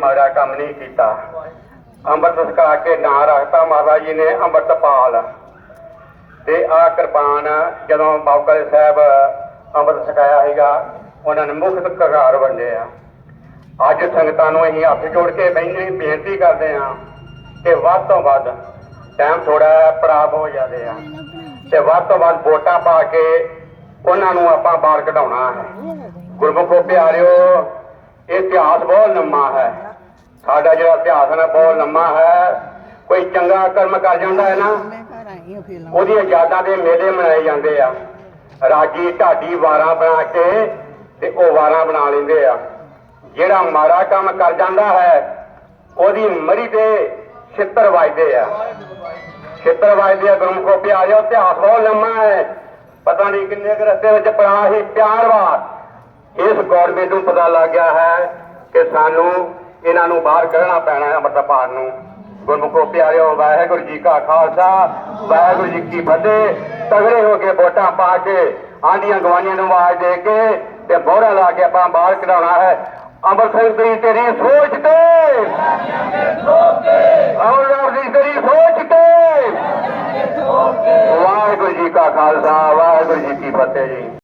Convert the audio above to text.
ਮਾੜਾ ਕੰਮ ਨਹੀਂ ਕੀਤਾ। ਅੰਮ੍ਰਿਤ ਛਕਾ ਕੇ ਨਾਂ ਰੱਖਤਾ ਮਾਤਾ ਜੀ ਨੇ, ਅੰਮ੍ਰਿਤਪਾਲ। ਤੇ ਆ ਕਿਰਪਾਨ ਜਦੋਂ ਬਾਬਕਲੇ ਸਾਹਿਬ ਅੰਮ੍ਰਿਤ ਛਕਾਇਆ ਸੀਗਾ, ਉਹਨਾਂ ਨੇ ਮੁਖਤ ਕਗਾਰ ਵੰਡਿਆ ਅੱਜ ਸੰਗਤਾਂ ਨੂੰ ਅਸੀਂ ਹੱਥ ਜੋੜ ਕੇ ਬੈਠੇ ਬੇਨਤੀ ਕਰਦੇ ਹਾਂ ਕਿ ਵੱਧ ਤੋਂ ਵੱਧ ਟਾਈਮ ਥੋੜਾ ਪ੍ਰਾਪ ਹੋ ਜਾਂਦੇ ਆ। ਤੇ ਵੱਧ ਤੋਂ ਵੱਧ ਵੋਟਾਂ ਪਾ ਕੇ ਉਹਨਾਂ ਨੂੰ ਆਪਾਂ ਬਾਹਰ ਕਢਾਉਣਾ ਹੈ। ਗੁਰਮੁਖੋ ਪਿਆਰਿਓ, ਇਹ ਇਤਿਹਾਸ ਬਹੁਤ ਲੰਮਾ ਹੈ। ਸਾਡਾ ਜਿਹੜਾ ਇਤਿਹਾਸ ਹੈ ਨਾ ਬਹੁਤ ਲੰਮਾ ਹੈ। ਕੋਈ ਚੰਗਾ ਕਰਮ ਕਰ ਜਾਂਦਾ ਹੈ ਨਾ ਉਹਦੀਆਂ ਯਾਦਾਂ ਦੇ ਮੇਲੇ ਮਨਾਏ ਜਾਂਦੇ ਆ। ਰਾਗੀ ਢਾਡੀ ਵਾਰਾਂ ਬਣਾ ਕੇ ਤੇ ਉਹ ਵਾਰਾਂ ਬਣਾ ਲੈਂਦੇ ਆ। ਜਿਹੜਾ ਮਾੜਾ ਕੰਮ ਕਰ ਜਾਂਦਾ ਹੈ ਉਹਦੀ ਮਰੀ ਤੇ ਛਿੱਤਰ ਵੱਜਦੇ ਆ। ਛਿੱਤਰ ਵੱਜਦੇ ਆ ਗੁਰਮੁਖੋ ਪਿਆਰਿਓ ਇਤਿਹਾਸ ਬਹੁਤ ਲੰਮਾ ਹੈ। ਪਤਾ ਨਹੀਂ ਕਿੰਨੇ ਕੁ ਰਸਤੇ ਵਿੱਚ ਪੜਾ ਹੀ ਪਿਆਰ ਵਾ ਇਸ ਗੌਰਮੈਂਟ ਨੂੰ ਪਤਾ ਲੱਗ ਗਿਆ ਹੈ ਕਿ ਸਾਨੂੰ ਇਹਨਾਂ ਨੂੰ ਬਾਹਰ ਕੱਢਣਾ ਪੈਣਾ ਹੈ ਅੰਮ੍ਰਿਤਪਾਲ ਨੂੰ। ਗੁਰਮੁਖੋ ਪਿਆਰਿਓ, ਵਾਹਿਗੁਰੂ ਜੀ ਕਾ ਖਾਲਸਾ, ਵਾਹਿਗੁਰੂ ਜੀ ਕੀ ਫਤਿਹ। ਤਗੜੇ ਹੋ ਕੇ ਵੋਟਾਂ ਪਾ ਕੇ ਆਂਡੀਆਂ ਗਵਾਨੀਆਂ ਨੂੰ ਆਵਾਜ਼ ਦੇ ਕੇ ਤੇ ਬੋਹਰਾ ਲਾ ਕੇ ਆਪਾਂ ਬਾਹਰ ਕਢਾਉਣਾ ਹੈ। ਅੰਮ੍ਰਿਤਸਰ ਦੀ ਤੇਰੀ ਸੋਚ ਤੇ। ਅੰਮ੍ਰਿਤਸਰ ਦੀ ਤੇਰੀ ਸੋਚ ਤੇ। ਵਾਹਿਗੁਰੂ ਜੀ ਕਾ ਖਾਲਸਾ, ਵਾਹਿਗੁਰੂ ਜੀ ਕੀ ਫਤਿਹ ਜੀ।